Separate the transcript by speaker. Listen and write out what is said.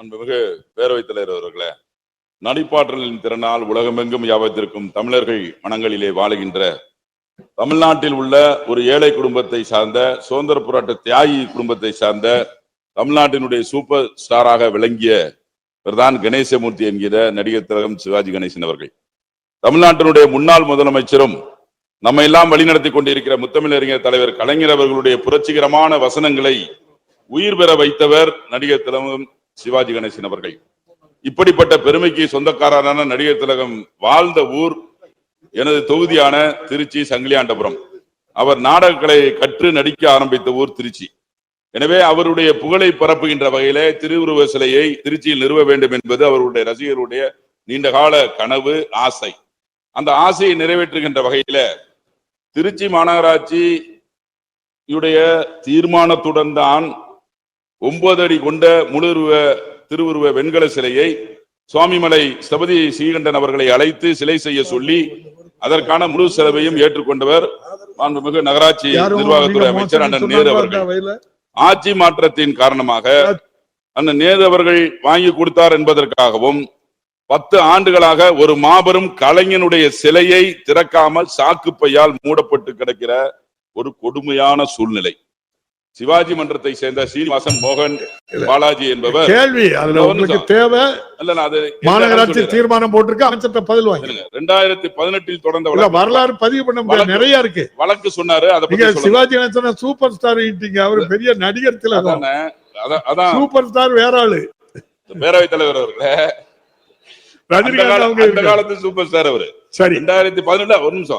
Speaker 1: அன்புமிகு பேரவைத் தலைவர் அவர்களே நடிப்பாற்றலின் திறனால் உலகமெங்கும் யாவத்திற்கும் தமிழர்கள் மனங்களிலே வாழுகின்ற தமிழ்நாட்டில் உள்ள ஒரு ஏழை குடும்பத்தை சார்ந்த சுதந்திர போராட்ட தியாகி குடும்பத்தை சார்ந்த தமிழ்நாட்டினுடைய சூப்பர் ஸ்டாராக விளங்கிய பிரதான் கணேசமூர்த்தி என்கிற நடிகர் திலகம் சிவாஜி கணேசன் அவர்கள். தமிழ்நாட்டினுடைய முன்னாள் முதலமைச்சரும் நம்ம எல்லாம் வழிநடத்தி கொண்டிருக்கிற முத்தமிழறிஞர் தலைவர் கலைஞர் அவர்களுடைய புரட்சிகரமான வசனங்களை உயிர் பெற வைத்தவர் நடிகர் திலகம் சிவாஜி கணேசன் அவர்கள். இப்படிப்பட்ட பெருமைக்கு சொந்தக்காரரான நடிகர் திலகம் வாழ்ந்த ஊர் எனது தொகுதியான திருச்சி சங்கிலியாண்டபுரம். அவர் நாடகங்களை கற்று நடிக்க ஆரம்பித்த ஊர் திருச்சி. எனவே அவருடைய புகழை பரப்புகின்ற வகையில திருவுருவ சிலையை திருச்சியில் நிறுவ வேண்டும் என்பது அவருடைய ரசிகருடைய நீண்டகால கனவு ஆசை. அந்த ஆசையை நிறைவேற்றுகின்ற வகையில திருச்சி மாநகராட்சி தீர்மானத்துடன் தான் ஒன்பது அடி கொண்ட முழுருவ திருவுருவ வெண்கல சிலையை சுவாமிமலை ஸ்தபதி ஸ்ரீகண்டன் அவர்களை அழைத்து சிலை செய்ய சொல்லி அதற்கான முழு செலவையும் ஏற்றுக்கொண்டவர் மாண்புமிகு நகராட்சி நிர்வாகத்துறை அமைச்சர் அண்ணன் நேரு அவர்கள். ஆட்சி மாற்றத்தின் காரணமாக அண்ணன் நேரு அவர்கள் வாங்கி கொடுத்தார் என்பதற்காகவும் பத்து ஆண்டுகளாக ஒரு மாபெரும் கலைஞனுடைய சிலையை திறக்காமல் சாக்கு பையால் மூடப்பட்டு கிடக்கிற ஒரு கொடுமையான சூழ்நிலை. சிவாஜி மன்றத்தை சேர்ந்த சீனிவாசன் மோகன் பாலாஜி என்பவர்
Speaker 2: கேள்வி அதுல உங்களுக்கு. தேவை.
Speaker 1: நான் அது
Speaker 2: மாநகராட்சி தீர்மானம் போட்டிருக்கு அமைச்சர்கிட்ட பதில் வாங்கி
Speaker 1: ரெண்டாயிரத்தி பதினெட்டில் தொடர்ந்த
Speaker 2: இல்ல வரலாறு பதிவு பண்ண முடியாது நிறைய இருக்கு.
Speaker 1: வழக்கு சொன்னாரு அதை
Speaker 2: சிவாஜி கணேசன சூப்பர் ஸ்டார் ஈட்டிங்க. அவரு பெரிய நடிகர்
Speaker 1: அதானே,
Speaker 2: சூப்பர் ஸ்டார் வேற ஆளு.
Speaker 1: பேரவைத் தலைவர் அவர்களே
Speaker 2: ரஜினிகாந்த் அவங்க.
Speaker 1: காலத்து சூப்பர் ஸ்டார் அவரு.
Speaker 2: சரி.
Speaker 1: ரெண்டாயிரத்தி பதினெட்டு ஒரு நிமிஷம்.